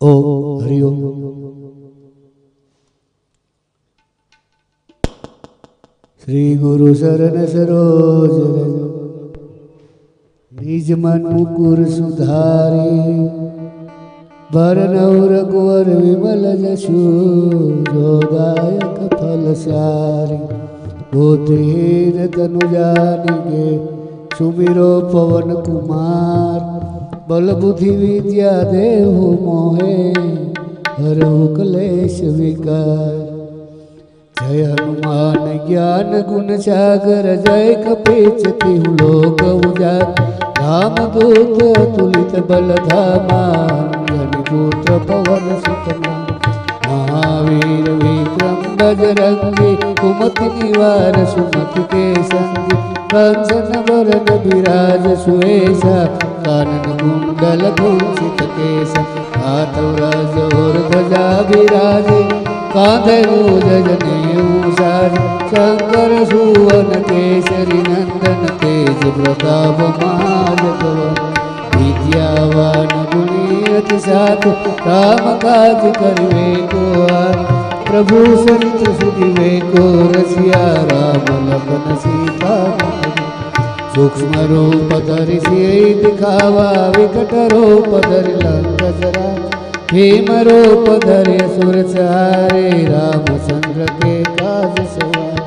ओ हरिओम श्री गुरु शरण सरोज। निज मन मुकुर सुधारी। बरन गोर विमल जशु जोदायक फल सारी। बुद्धिहीन तनु जानिगे सुमिरो पवन कुमार। बल बुद्धि विद्या देहु मोहे हरहु कलेश विकार। जय हनुमान ज्ञान गुण सागर, जय कपीच तिहु लोक उजागर। राम दूत तुलित बल धामा गणभूत पवन सुत महावीर विक्रम बजरंगी, कुमति निवार सुमति के संगी। कंचन वरद विराज सुवेशा कानन कुंडल भूषित केश हाथौ रजोर्ध्वजा विराजे जने जजनेऊषा शंकर सुवन केशरि नंदन तेज प्रताप महाजगव विद्यावान गुणीयत साथ रामकाज करवे को प्रभु सरित सुदिवे को रसिया राम लखन सीता સૂક્ષ્મ રૂપ ધરી સિંહ દિખાવા વિકટ રૂપ ધરી લંક જરા ભીમ રૂપ ધરે સુર ચારે રામચંદ્ર કે કાજ સવાર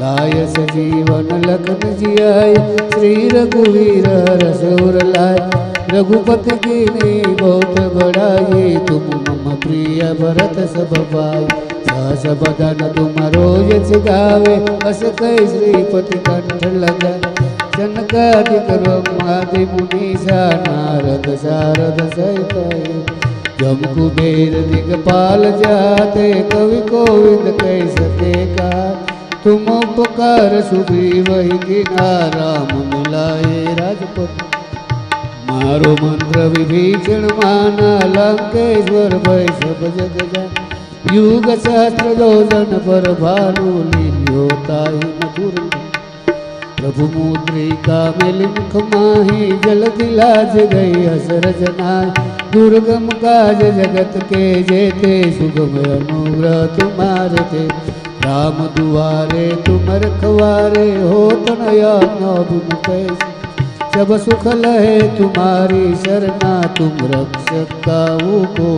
લાય સજીવન લખન जियाय श्री रघुवीर रसोर लाय रघुपति की नहीं बहुत बड़ाई तुम मम प्रिय भरत सब भाई सहस बदन तुम रोज गावे अस कई श्रीपति कंठ लगा जनकादि ब्रह्मादि मुनि सा नारद सारद सहित जम कुबेर दिगपाल जाते, कवि कोविंद कह सके का तुम पुकार सुधी वही गिना राम मुलाए राजपत। मारो मंत्र विभीषण माना लंकेश्वर भय सब जग जा युग शास्त्र दो जन पर भानु लीलियो ताई मधुर प्रभु मुद्रिका मुख माही, जल दिलाज गई हसरजनाय दुर्गम काज जगत के जेते, सुगम अनुग्रह तुम्हारे ते। राम दुआरे तुम रखवारे, हो तनया नौब जब सुख लहे तुम्हारी शरणा, तुम रक्षक का को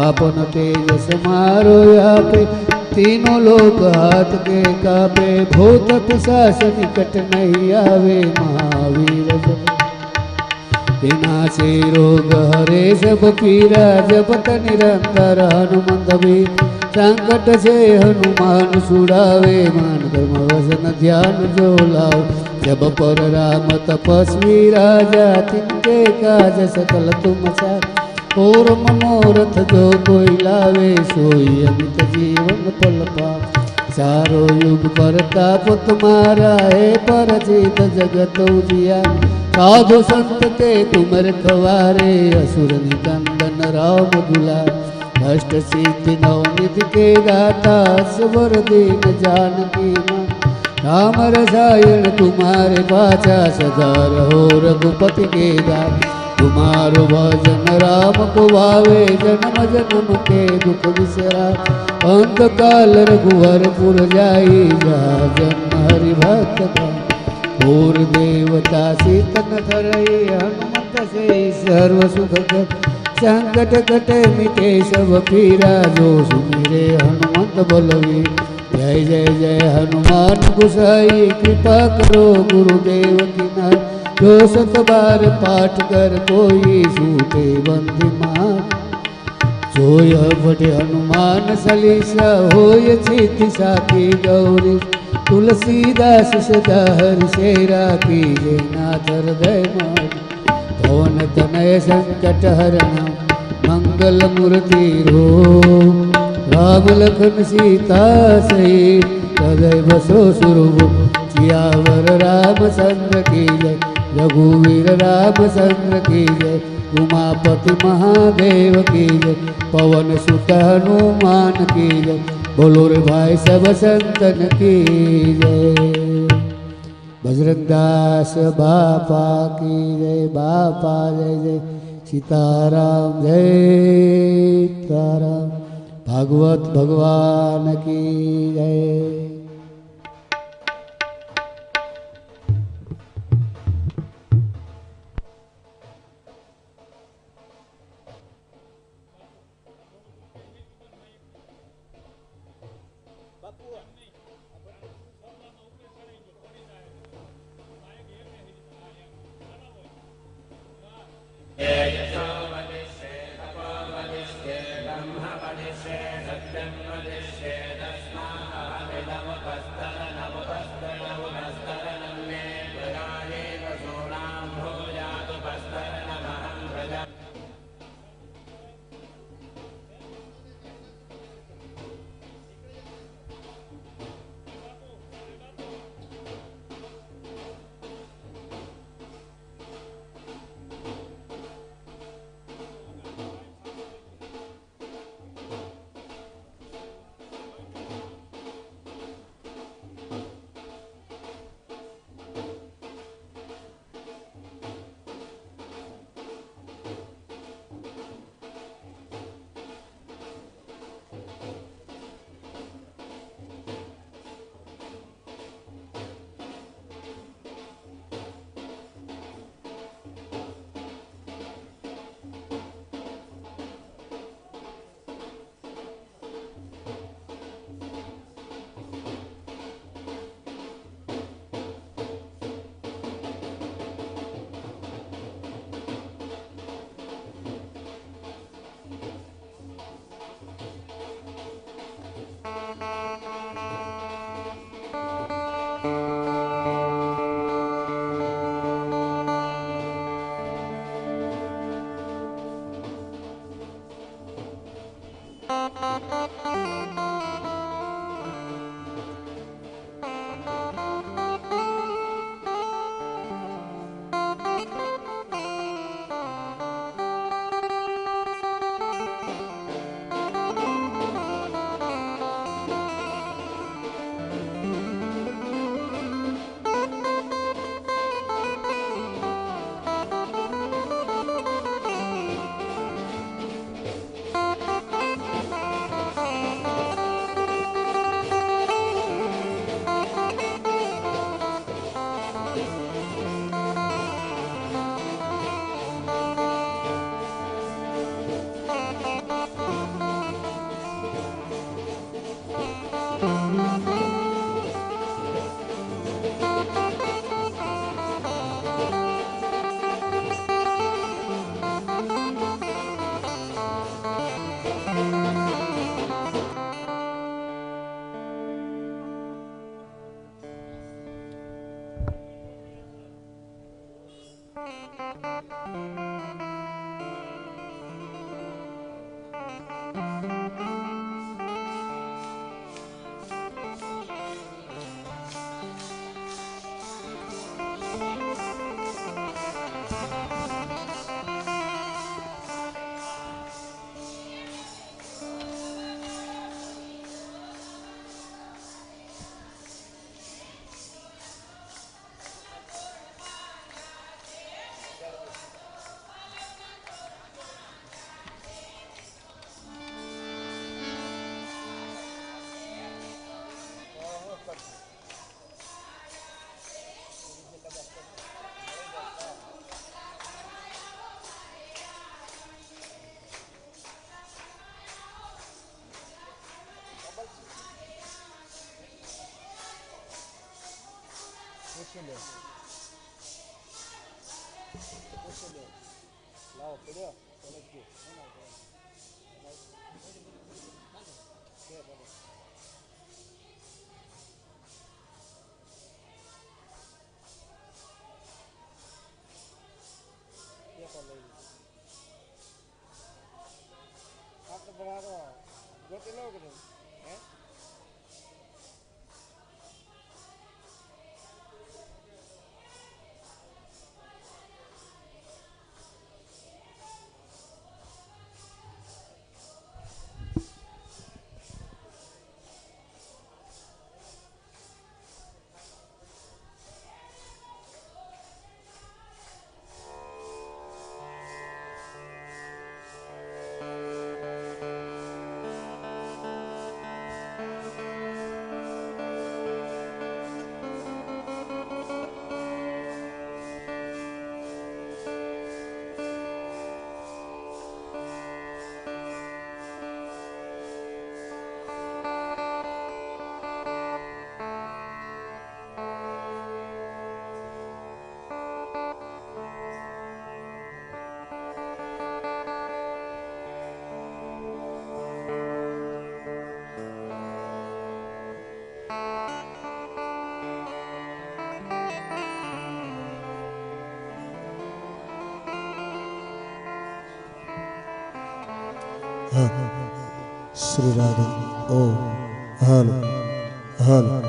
आपन तेज समारो या पे तीनों लोग हाथ के कापे भूत निकट नहीं आवे, महावीर बिना से रोग हरे सब पीरा जपत निरंतर हनुमंत भी संकट से हनुमान छुड़ावे मान धर्म वसन ध्यान जो लाओ। जब पर राम तपस्वी राजा, तिनके काज सकल तुम साथ और मनोरथ जो कोई लावे सोई अमित जीवन पल पा चारो युग परताप तुम्हारा है पर जीत जगत उजिया साधु संत के तुम रखवारे असुर निकंदन राम दुला अष्ट सिद्धि नवनिधि के गाता स्वर दीन जानकी माँ राम रसायन तुम्हारे पाचा सदा रहो रघुपति के दास तुम्हारो भजन राम को भावे जन्म जन्म के दुख बिसरा। अंत काल रघुवर पुर जाई जा, जन्म हरि भक्त और देवता सीतन धरई, हनुमत से सर्व सुख संकट कटे मिटे सब पीरा, जो सुमिरे हनुमंत बलवी। जय जय जय हनुमान गुसाई, कृपा करो गुरुदेव की नाय जो सत बार पाठ कर कोई सूटे बंदी मार सोय बड़े हनुमान सलीसा होय चित साकी गौरी। तुलसीदास सदा हरि शेरा की जय नाथ हृदय मार पवन तनय संकट हरण मंगल मूर्ति रो राम लखन सीता सही हृदय बसो सुरभु। सियावर रामचंद्र की जय रघुवीर राम चंद्र की जय, उमापति महादेव की जय, पवन सुत हनुमान की जय, बोलो रे भाई सब संतन की जय। बजरंग दास बापा की जय, बापा जय जय, सीताराम जय, सीताराम। भागवत भगवान की जय। Música Tô chegando. Tô. Lá, ó, entendeu? Olha aqui. Vamos lá, vamos lá. Vai. Vai. Vai. Vai. Vai. Vai. Shri Radha ओ हलो हलो।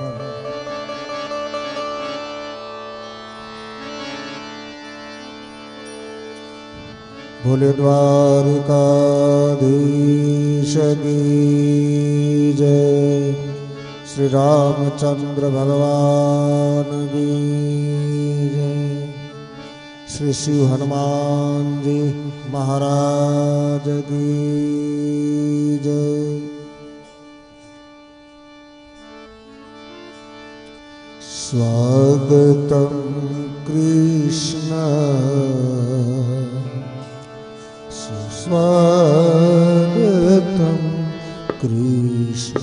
भोले द्वारकाधीश जय। श्री रामचंद्र भगवान की जय। श्री शिव हनुमान जी महाराज की जय। स्वागतं कृष्ण। सुस्वागतं कृष्ण।